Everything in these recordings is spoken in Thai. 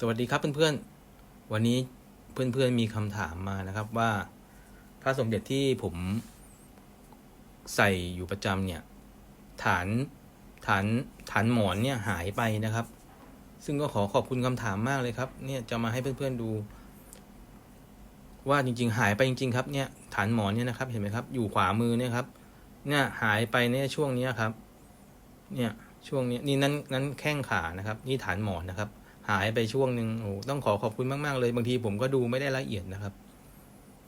สวัสดีครับเพื่อนๆ วันนี้เพื่อนๆมีคำถามมานะครับว่าพระสมเด็จที่ผมใส่อยู่ประจำเนี่ย ฐานฐานฐานหมอนเนี่ยหายไปนะครับ ซึ่งก็ขอขอบคุณคำถามมากเลยครับ เนี่ยจะมาให้เพื่อนๆดู ว่าจริง ๆ หายไปจริง ๆ ครับเนี่ยฐานหมอนเนี่ยนะครับ เห็นไหมครับ อยู่ขวามือเนี่ยครับ เนี่ยหายไปเนี่ยช่วงนี้ครับ เนี่ยช่วงนี้นี่นั่นนั่นแข้งขานะครับ นี่ฐานหมอนนะครับ หายไปช่วงหนึ่งโอ้ต้องขอขอบคุณมาก ๆ เลย บางทีผมก็ดูไม่ได้ละเอียดนะครับ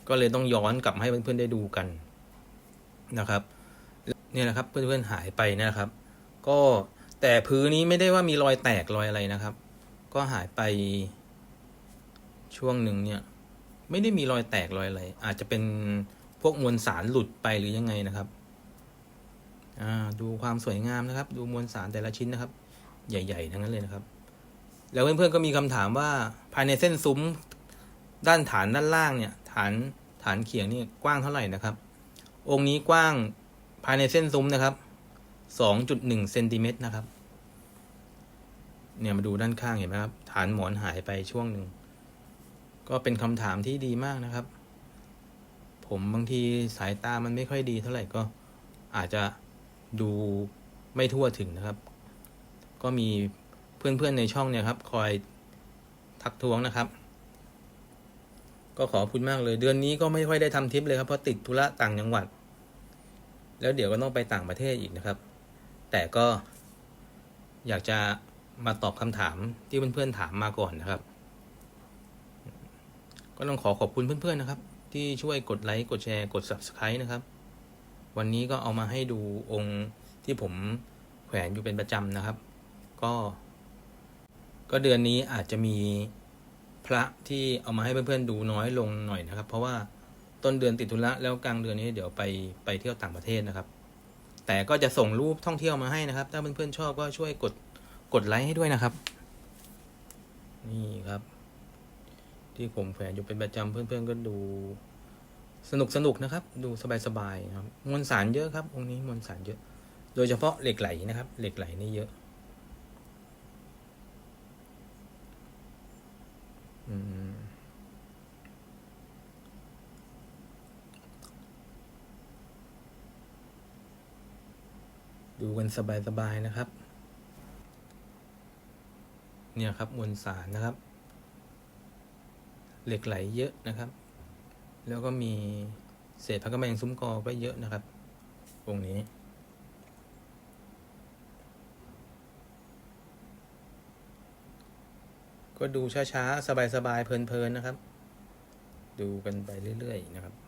ก็เลยต้องย้อนกลับให้เพื่อนๆได้ดูกันนะครับ เนี่ยนะครับ เพื่อนๆหายไปนะครับ ก็แต่พื้นนี้ไม่ได้ว่ามีรอยแตกรอยอะไรนะครับ ก็หายไปช่วงหนึ่งเนี่ย ไม่ได้มีรอยแตกรอยอะไรอาจจะเป็นพวกมวลสารหลุดไปหรือยังไงนะครับอ่าดูความสวยงามนะครับ ดูมวลสารแต่ละชิ้นนะครับ ใหญ่ ๆ ทั้งนั้นเลยนะครับ แล้วเพื่อนๆก็มีคำถามว่าภายในเส้นซุ้มด้านฐานด้านล่างเนี่ย ฐานฐานเขียงนี่กว้างเท่าไหร่นะครับ องค์นี้กว้างภายในเส้นซุ้มนะครับสองจุดหนึ่งเซนติเมตรนะครับ เนี่ยมาดูด้านข้างเห็นไหมครับ ฐานหมอนหายไปช่วงหนึ่ง ก็เป็นคำถามที่ดีมากนะครับ ผมบางทีสายตามันไม่ค่อยดีเท่าไหร่ก็อาจจะดูไม่ทั่วถึงนะครับ ก็มี พื่อนๆในช่องเนี่ยครับ คอยทักท้วงนะครับ ก็ขอบคุณมากเลย เดือนนี้ก็ไม่ค่อยได้ทำทริปเลยครับเพราะติดธุระต่างจังหวัด แล้วเดี๋ยวก็ต้องไปต่างประเทศอีกนะครับ แต่ก็อยากจะมาตอบคำถามที่เพื่อนๆถามมาก่อนนะครับ ก็ต้องขอขอบคุณเพื่อนๆนะครับ ที่ช่วยกดไลค์กดแชร์กด subscribe นะครับ วันนี้ก็เอามาให้ดูองค์ที่ผมแขวนอยู่เป็นประจำนะครับ ก็ ก็เดือนนี้อาจจะมีพระที่เอามาให้เพื่อนๆดูน้อยลงหน่อยนะครับ เพราะว่าต้นเดือนติดธุระแล้วกลางเดือนนี้เดี๋ยวไปไปเที่ยวต่างประเทศนะครับ แต่ก็จะส่งรูปท่องเที่ยวมาให้นะครับ ถ้าเพื่อนๆชอบก็ช่วยกดกดไลค์ให้ด้วยนะครับ นี่ครับ ที่ผมแขวนอยู่เป็นประจำเพื่อนๆก็ดูสนุกสนุกนะครับ ดูสบายๆนะครับมวลสารเยอะครับองค์นี้มวลสารเยอะ โดยเฉพาะเหล็กไหลนะครับ เหล็กไหลนี่เยอะ ดูกันสบายๆนะครับ เนี่ยครับมวลสารนะครับ เหล็กไหลเยอะนะครับ แล้วก็มีเศษพระกระแมงซุ้มกอก็เยอะนะครับตรงนี้ก็ดูช้าๆ สบายๆ เพลินๆ นะครับ ดูกันไปเรื่อย ๆ นะครับ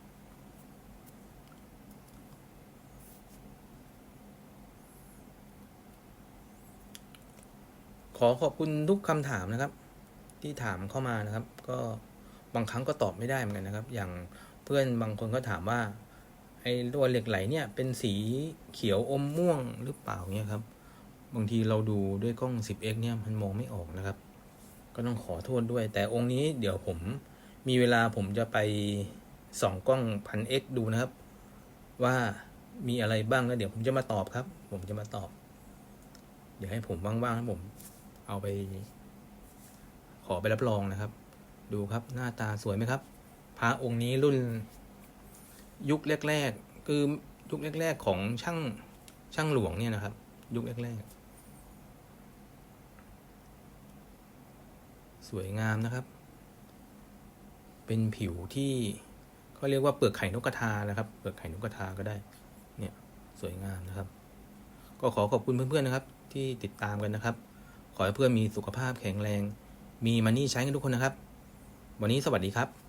ขอขอบคุณทุกคำถามนะครับ ที่ถามเข้ามานะครับ ก็บางครั้งก็ตอบไม่ได้เหมือนกันนะครับ อย่างเพื่อนบางคนก็ถามว่าไอ้ตัวเหล็กไหลเนี่ยเป็นสีเขียวอมม่วงหรือเปล่าเนี่ยครับ บางทีเราดูด้วยกล้อง 10x เนี่ยมันมองไม่ออกนะครับ ก็ต้องขอโทษด้วย แต่องค์นี้เดี๋ยวผมมีเวลาผมจะไปส่องกล้องพันเอ็กดูนะครับ ว่ามีอะไรบ้างแล้วเดี๋ยวผมจะมาตอบครับ ผมจะมาตอบ เดี๋ยวให้ผมว่างๆให้ผม เอาไป ขอไปรับรองนะครับ ดูครับหน้าตาสวยไหมครับ พระองค์นี้รุ่น ยุคแรกๆคือยุคแรกๆของช่างช่างหลวงเนี่ยนะครับ ยุคแรกๆสวยงามนะครับ เป็นผิวที่เขาเรียกว่าเปลือกไข่นกกระทานะครับ เปลือกไข่นกกระทาก็ได้ เนี่ยสวยงามนะครับ ก็ขอขอบคุณเพื่อนๆนะครับ ที่ติดตามกันนะครับ ขอให้เพื่อนมีสุขภาพแข็งแรง มีมันนี่ใช้กันทุกคนนะครับ วันนี้สวัสดีครับ